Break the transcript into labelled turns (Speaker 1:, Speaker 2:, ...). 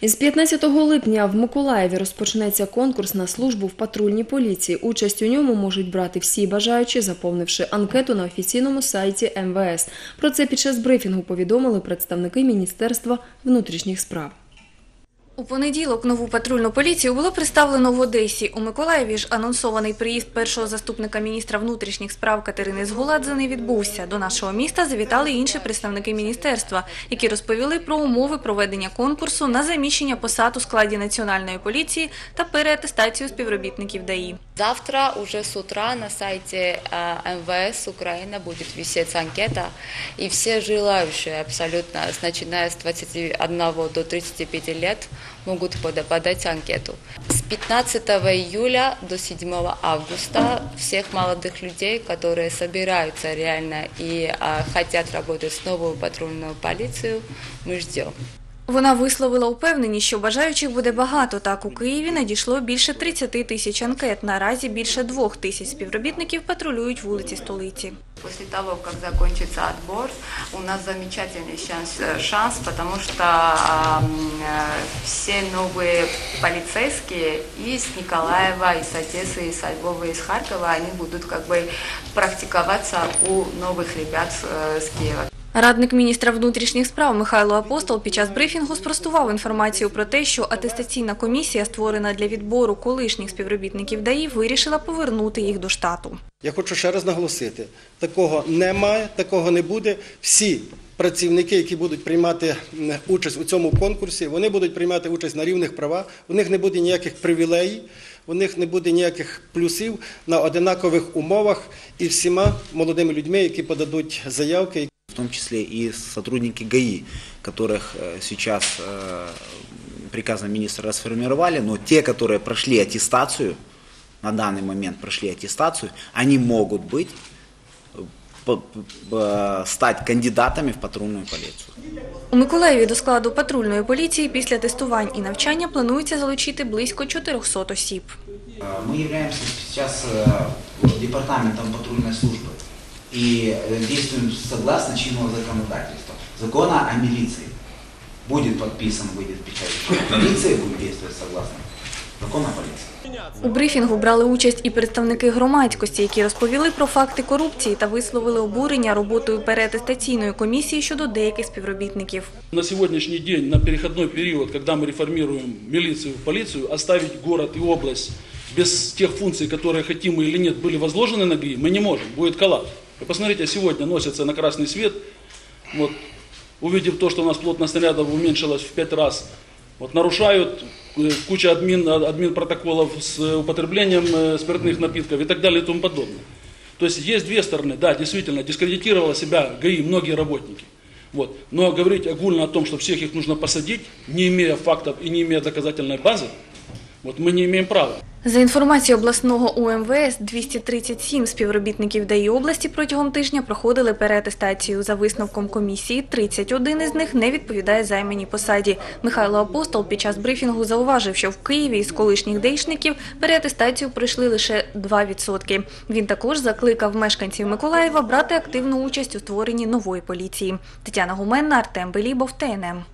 Speaker 1: Із 15 липня в Миколаєві розпочнеться конкурс на службу в патрульній поліції. Участь у ньому можуть брати всі бажаючі, заповнивши анкету на офіційному сайті МВС. Про це під час брифінгу повідомили представники Міністерства внутрішніх справ.
Speaker 2: У понеділок нову патрульну поліцію було представлено в Одесі. У Миколаєві ж анонсований приїзд першого заступника міністра внутрішніх справ Катерини Згуладзе не відбувся. До нашого міста завітали інші представники міністерства, які розповіли про умови проведення конкурсу на заміщення посад у складі національної поліції та переатестацію співробітників ДАІ.
Speaker 3: Завтра уже с утра на сайте э, МВС Украина будет висеть анкета, и все желающие абсолютно, начиная с 21 до 35 лет, могут пода- подать анкету. С 15 июля до 7 августа всех молодых людей, которые собираются реально и э, хотят работать с новую патрульную полицию, мы ждем.
Speaker 2: Вона висловила упевненість, що бажаючих буде багато. Так у Києві надійшло більше 30 тисяч анкет. Наразі більше двох тисяч співробітників патрулюють вулиці столиці.
Speaker 3: После того, как закончится отбор, у нас замечательный шанс, э, шанс потому что ам, э, все новые полицейские из Николаева, из Одессы, из Львова, из Харькова, они будут как бы практиковаться у новых ребят э, с Киева.
Speaker 2: Радник міністра внутрішніх справ Михайло Апостол під час брифінгу спростував інформацію про те, що атестаційна комісія, створена для відбору колишніх співробітників ДАІ, вирішила повернути їх до штату.
Speaker 4: Я хочу ще раз наголосити: такого немає, такого не буде. Всі працівники, які будуть приймати участь у цьому конкурсі, вони будуть приймати участь на рівних правах. У них не буде ніяких привілеїв, у них не буде ніяких плюсів на одинакових умовах і всіма молодими людьми, які подадуть заявки,
Speaker 5: в том числе и сотрудники ГАИ, которых э, сейчас э, приказом министра расформировали, но те, которые прошли аттестацию, на данный момент прошли аттестацию, они могут быть, э, по- по- стать кандидатами в патрульную полицию.
Speaker 2: У Миколаєві до складу патрульної поліції після тестувань і навчання планується залучити близько 400 осіб.
Speaker 5: Мы являемся сейчас э, департаментом патрульной службы и э, действуем согласно чинного законодательства, закона о милиции. Будет подписан, выйдет печать полиции, будет действовать согласно закону о полиции.
Speaker 2: У брифінгу брали участь і представники громадськості, які розповіли про факти корупції та висловили обурення роботою переатестаційної комісії щодо деяких співробітників.
Speaker 6: На сегодняшний день, на переходной период, когда мы реформируем милицию, полицию, оставить город и область без тех функций, которые хотим мы или нет, были возложены на ГИ, мы не можем, будет коллапс. Вы посмотрите, сегодня носятся на красный свет, вот, увидев то, что у нас плотность снарядов уменьшилась в пять раз, вот, нарушают э, куча админ, админ протоколов с э, употреблением э, спиртных напитков и так далее и тому подобное. То есть есть две стороны, да, действительно, дискредитировала себя ГАИ многие работники. Вот. Но говорить огульно о том, что всех их нужно посадить, не имея фактов и не имея доказательной базы, вот мы не имеем права.
Speaker 2: За інформацією обласного УМВС, 237 співробітників ДАІ області протягом тижня проходили переатестацію. За висновком комісії, 31 із них не відповідає займаній посаді. Михайло Апостол під час брифінгу зауважив, що в Києві із колишніх даїшників переатестацію пройшли лише 2%. Він також закликав мешканців Миколаєва брати активну участь у створенні нової поліції. Тетяна Гуменна, Артем Белібов, ТНМ.